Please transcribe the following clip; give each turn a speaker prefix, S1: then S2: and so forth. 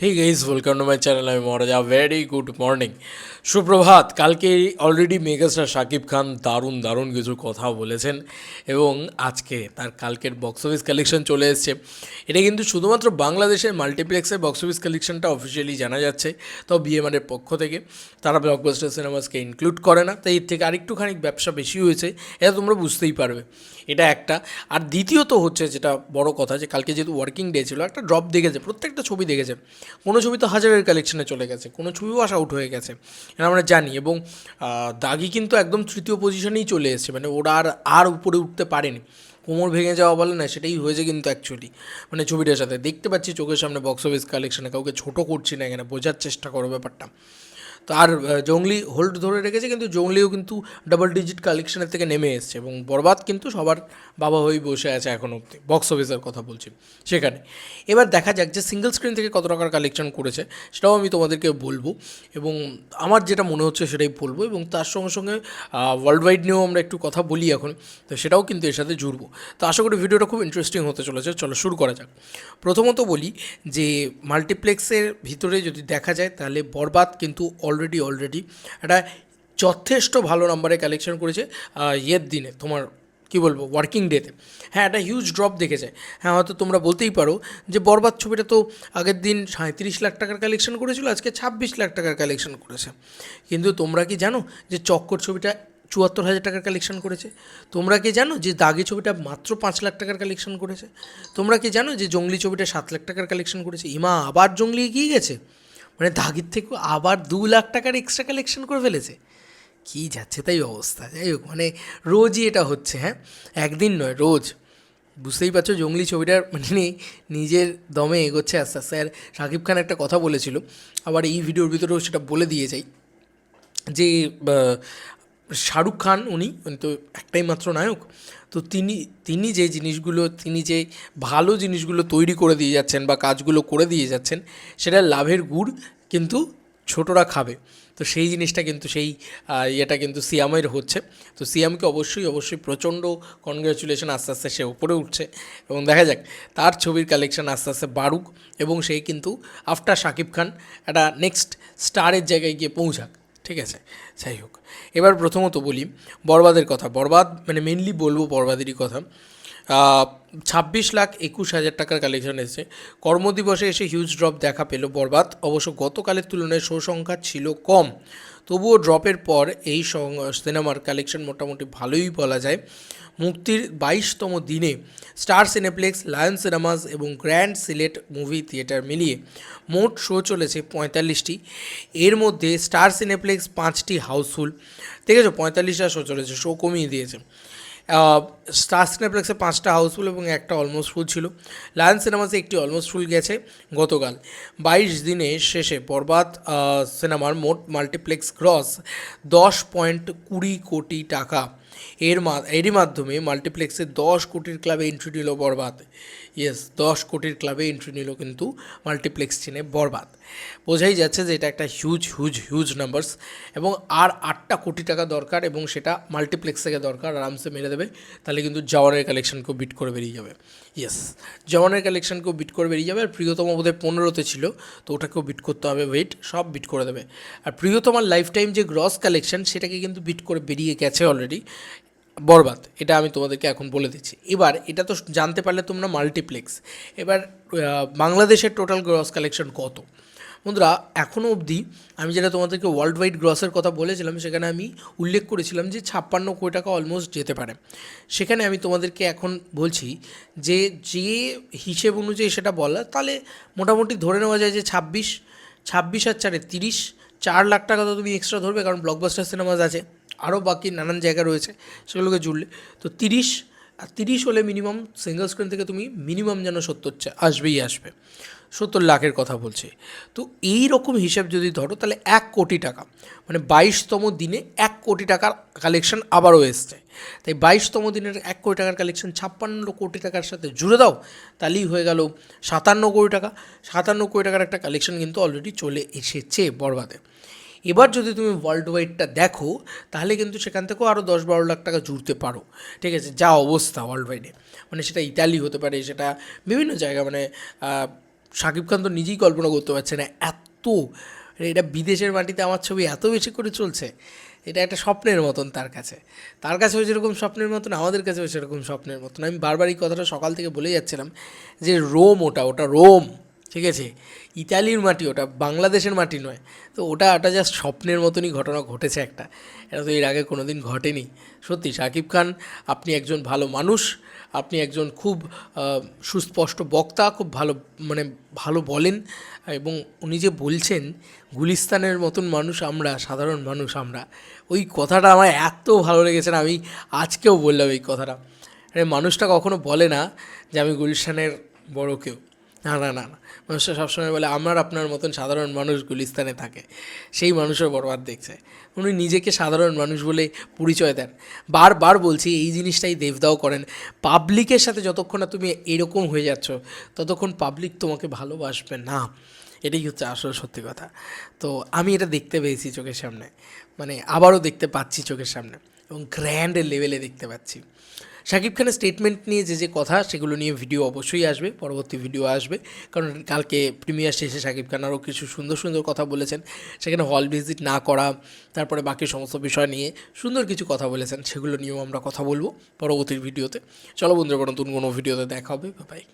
S1: Hey guys welcome to my channel I மோரஜா very good morning সুপ্রভাত কালকে already megastar Shakib Khan দারুণ দারুণ কিছু কথা বলেছেন এবং আজকে তার কালকের বক্স অফিস কালেকশন চলে এসছে। এটা কিন্তু শুধুমাত্র বাংলাদেশের মাল্টিপ্লেক্সের বক্স অফিস কালেকশনটা অফিসিয়ালি জানা যাচ্ছে, তো বিএমআরের পক্ষ থেকে। তারা ব্লকবাস্টার সিনেমাসকে ইনক্লুড করে না, তাই এর থেকে আরেকটুখানি ব্যবসা বেশি হয়েছে, এটা তোমরা বুঝতেই পারবে। এটা একটা। আর দ্বিতীয়ত হচ্ছে যেটা বড় কথা, যে কালকে যেহেতু ওয়ার্কিং ডে ছিল, একটা ড্রপ দেখেছে, প্রত্যেকটা ছবি দেখেছে। কোনো ছবি তো হাজারের কালেকশনে চলে গেছে, কোনো ছবিও আউট হয়ে গেছে। এটা আমরা জানি এবং দাগি কিন্তু একদম তৃতীয় পজিশনেই চলে এসছে। মানে ওরা আর আর উপরে উঠতে পারেনি। কোমর ভেঙে যাওয়া বলে না, সেটাই হয়েছে কিন্তু অ্যাকচুয়ালি মানে ছবিটার সাথে। দেখতে পাচ্ছি চোখের সামনে বক্স অফিস কালেকশানে কাউকে ছোটো করছি না এখানে। বোঝার চেষ্টা করো ব্যাপারটা। আর জংলি হোল্ড ধরে রেখেছে, কিন্তু জংলিও কিন্তু ডাবল ডিজিট কালেকশনের থেকে নেমে এসছে এবং বরবাদ কিন্তু সবার বাবা হয়েই বসে আছে এখন অব্দি বক্স অফিসের কথা বলছি সেখানে। এবার দেখা যাক যে সিঙ্গেল স্ক্রিন থেকে কত টাকার কালেকশন করেছে, সেটাও আমি তোমাদেরকে বলব এবং আমার যেটা মনে হচ্ছে সেটাই বলব এবং তার সঙ্গে সঙ্গে ওয়ার্ল্ড ওয়াইড নিয়েও আমরা একটু কথা বলি এখন, তো সেটাও কিন্তু এর সাথে জুড়বো। তো আশা করি ভিডিওটা খুব ইন্টারেস্টিং হতে চলেছে, চলো শুরু করা যাক। প্রথমত বলি যে মাল্টিপ্লেক্সের ভিতরে যদি দেখা যায়, তাহলে বরবাদ কিন্তু অলরেডি অলরেডি একটা যথেষ্ট ভালো নাম্বারে কালেকশন করেছে ইয়ের দিনে, তোমার, কি বলব ওয়ার্কিং ডেতে হ্যাঁ একটা হিউজ ড্রপ দেখেছে। হ্যাঁ হয়তো তোমরা বলতেই পারো যে বরবাদ ছবিটা তো আগের দিন সাঁত্রিশ লাখ টাকার কালেকশন করেছিল, আজকে ছাব্বিশ লাখ টাকার কালেকশন করেছে। কিন্তু তোমরা কি জানো যে চক্কর ছবিটা চুয়াত্তর হাজার টাকার কালেকশন করেছে? তোমরা কি জানো যে দাগি ছবিটা মাত্র পাঁচ লাখ টাকার কালেকশন করেছে? তোমরা কি জানো যে জঙ্গলি ছবিটা সাত লাখ টাকার কালেকশন করেছে? ইমা আবার জঙ্গলি এগিয়ে গেছে? মানে দাগির থেকে আবার দু লাখ টাকার এক্সট্রা কালেকশন করে ফেলেছে। কী যাচ্ছে তাই অবস্থা? যাই হোক মানে রোজই এটা হচ্ছে হ্যাঁ? একদিন নয়, রোজ। বুঝতেই পারছ, জঙ্গলি ছবিটার মানে নিজের দমে এগোচ্ছে আস্তে আস্তে। আর সাকিব খান একটা কথা বলেছিল, আবার এই ভিডিওর ভিতরেও সেটা বলে দিয়ে যাই যে শাহরুখ খান উনি তো একটাই মাত্র নায়ক, তো তিনি তিনি যে জিনিসগুলো, তিনি যে ভালো জিনিসগুলো তৈরি করে দিয়ে যাচ্ছেন বা কাজগুলো করে দিয়ে যাচ্ছেন, সেটা লাভের গুড় কিন্তু ছোটরা খাবে। তো সেই জিনিসটা কিন্তু সেই ইয়েটা কিন্তু সিয়ামের হচ্ছে। তো সিয়ামকে অবশ্যই অবশ্যই প্রচণ্ড কনগ্রাচুলেশন আস্তে আস্তে সে উপরে উঠছে এবং দেখা যাক, তার ছবির কালেকশন আস্তে আস্তে বাড়ুক এবং সেই কিন্তু আফটার শাকিব খান একটা নেক্সট স্টারের জায়গায় গিয়ে পৌঁছাক। ঠিক আছে? যাই হোক। এবার প্রথমত বলি, বরবাদের কথা। বরবাদ মানে মেনলি বলব বরবাদেরই কথা। ছাব্বিশ লাখ একুশ হাজার টাকার কালেকশন এসেছে। কর্মদিবসে এসে হিউজ ড্রপ দেখা পেল বরবাদ। অবশ্য গতকালের তুলনায় শো সংখ্যা ছিল কম। তবুও ড্রপের পর এই সিনেমার কালেকশন মোটামুটি ভালোই বলা যায়। মুক্তির বাইশতম দিনে স্টার সিনেপ্লেক্স লায়ন সিনেমাস এবং গ্র্যান্ড সিলেট মুভি থিয়েটার মিলিয়ে মোট শো চলেছে পঁয়তাল্লিশটি। এর মধ্যে স্টার সিনেপ্লেক্স পাঁচটি হাউসফুল ঠিক আছে পঁয়তাল্লিশটা শো চলেছে। শো কমিয়ে দিয়েছে। স্টার সিনেপ্লেক্সে পাঁচটা হাউসফুল এবং একটা অলমোস্ট ফুল ছিল। লায়ন সিনেমাসে একটি অলমোস্ট ফুল গেছে গতকাল। বাইশ দিনে শেষে বরবাদ সিনেমার মোট মাল্টিপ্লেক্স ক্রস দশ পয়েন্ট কুড়ি কোটি টাকা। এর মা, এরই মাধ্যমে মাল্টিপ্লেক্সে দশ কোটির ক্লাবে এন্ট্রি নিল বরবাদ। ইয়েস দশ কোটির ক্লাবে এন্ট্রি নিল কিন্তু মাল্টিপ্লেক্স চিনে বরবাদ। বোঝাই যাচ্ছে যে এটা একটা হিউজ হিউজ হিউজ নাম্বারস এবং আর আটটা কোটি টাকা দরকার এবং সেটা মাল্টিপ্লেক্স থেকে দরকার, আরামসে মেরে দেবে, তাহলে কিন্তু জওয়ানের কালেকশনকেও বিট করে বেরিয়ে যাবে। ইয়েস জওয়ানের কালেকশনকেও বিট করে বেরিয়ে যাবে আর প্রিয়তম বোধহয় পনেরোতে ছিল, তো ওটাকেও বিট করতে হবে ওয়েট সব বিট করে দেবে। আর প্রিয়তমার লাইফ টাইম যে গ্রস কালেকশন সেটাকে কিন্তু বিট করে বেরিয়ে গেছে অলরেডি বরবাদ, এটা আমি তোমাদেরকে এখন বলে দিচ্ছি। এবার এটা তো জানতে পারলে তোমরা মাল্টিপ্লেক্স এবার বাংলাদেশের টোটাল গ্রস কালেকশন কত? বন্ধুরা এখনও অবধি আমি যেটা তোমাদেরকে ওয়ার্ল্ড ওয়াইড গ্রসের কথা বলেছিলাম, সেখানে আমি উল্লেখ করেছিলাম যে ছাপ্পান্ন কোটি টাকা অলমোস্ট যেতে পারে। সেখানে আমি তোমাদেরকে এখন বলছি যে যে হিসেব অনুযায়ী সেটা বলা, তাহলে মোটামুটি ধরে নেওয়া যায় যে ছাব্বিশ ছাব্বিশ আর চারে তিরিশ, চার লাখ টাকা তো তুমি এক্সট্রা ধরবে, কারণ ব্লকবাস্টার সিনেমাস আছে। আরও বাকি নানান জায়গা রয়েছে, সেগুলোকে জুড়লে। তো তিরিশ, আর তিরিশ হলে মিনিমাম সিঙ্গেল স্ক্রিন থেকে তুমি মিনিমাম যেন সত্তর আসবেই আসবে। সত্তর লাখের কথা বলছি। তো এই রকম হিসাব যদি ধরো, তাহলে এক কোটি টাকা। মানে বাইশতম দিনে এক কোটি টাকার কালেকশন আবারও এসছে। তাই বাইশতম দিনের এক কোটি টাকার কালেকশন ছাপ্পান্ন কোটি টাকার সাথে জুড়ে দাও, তাহলেই হয়ে গেল সাতান্ন কোটি টাকা। সাতান্ন কোটি টাকার একটা কালেকশন কিন্তু অলরেডি চলে এসেছে বরবাদে এবার যদি তুমি ওয়ার্ল্ড ওয়াইডটা দেখো, তাহলে কিন্তু সেখান থেকেও আরও দশ বারো লাখ টাকা জুড়তে পারো। ঠিক আছে? যা অবস্থা ওয়ার্ল্ড ওয়াইডে মানে সেটা ইতালি হতে পারে, সেটা বিভিন্ন জায়গা মানে শাকিব খান তো নিজেই কল্পনা করতে পারছে না, এত, এটা বিদেশের মাটিতে আমার ছবি এত বেশি করে চলছে, এটা একটা স্বপ্নের মতন তার কাছে। তার কাছেও যেরকম স্বপ্নের মতন, আমাদের কাছেও সেরকম স্বপ্নের মতন। আমি বারবার এই কথাটা সকাল থেকে বলে যাচ্ছিলাম যে, রোম ওটা ওটা রোম। ঠিক আছে? ইতালির মাটি ওটা, বাংলাদেশের মাটি নয়। তো ওটা ওটা জাস্ট স্বপ্নের মতনই ঘটনা ঘটেছে একটা। এটা তো এর আগে কোনো দিন ঘটেনি। সত্যি শাকিব খান, আপনি একজন ভালো মানুষ, আপনি একজন খুব সুস্পষ্ট বক্তা, খুব ভালো মানে ভালো বলেন। এবং উনি যে বলছেন, গুলিস্তানের মতন মানুষ আমরা, সাধারণ মানুষ আমরা, ওই কথাটা আমার এত ভালো লেগেছে না, আমি আজকেও বললাম এই কথাটা। মানুষটা কখনো বলে না যে আমি গুলিস্তানের বড় কেউ। না না না না। মানুষটা সবসময় বলে, আমার আপনার মতন সাধারণ মানুষ গুলিস্তানে থাকে। সেই মানুষের বরবাদ দেখছে। উনি নিজেকে সাধারণ মানুষ বলে পরিচয় দেন। বারবার বলছি, এই জিনিসটাই দেবদাও করেন। পাবলিকের সাথে যতক্ষণ না তুমি এরকম হয়ে যাচ্ছ, ততক্ষণ পাবলিক তোমাকে ভালোবাসবে না। এটাই হচ্ছে আসল সত্যি কথা। তো আমি এটা দেখতে পেয়েছি চোখের সামনে। মানে আবারও দেখতে পাচ্ছি চোখের সামনে এবং গ্র্যান্ড লেভেলে দেখতে পাচ্ছি। শাকিব খানের স্টেটমেন্ট নিয়ে যে যে কথা, সেগুলো নিয়ে ভিডিও অবশ্যই আসবে, পরবর্তী ভিডিও আসবে। কারণ কালকে প্রিমিয়ার শেষে শাকিব খান আরও কিছু সুন্দর সুন্দর কথা বলেছেন। সেখানে হল ভিজিট না করা, তারপরে বাকি সমস্ত বিষয় নিয়ে সুন্দর কিছু কথা বলেছেন, সেগুলো নিয়েও আমরা কথা বলব পরবর্তী ভিডিওতে চলো বন্ধুরা নতুন কোনো ভিডিওতে দেখা হবে। বাই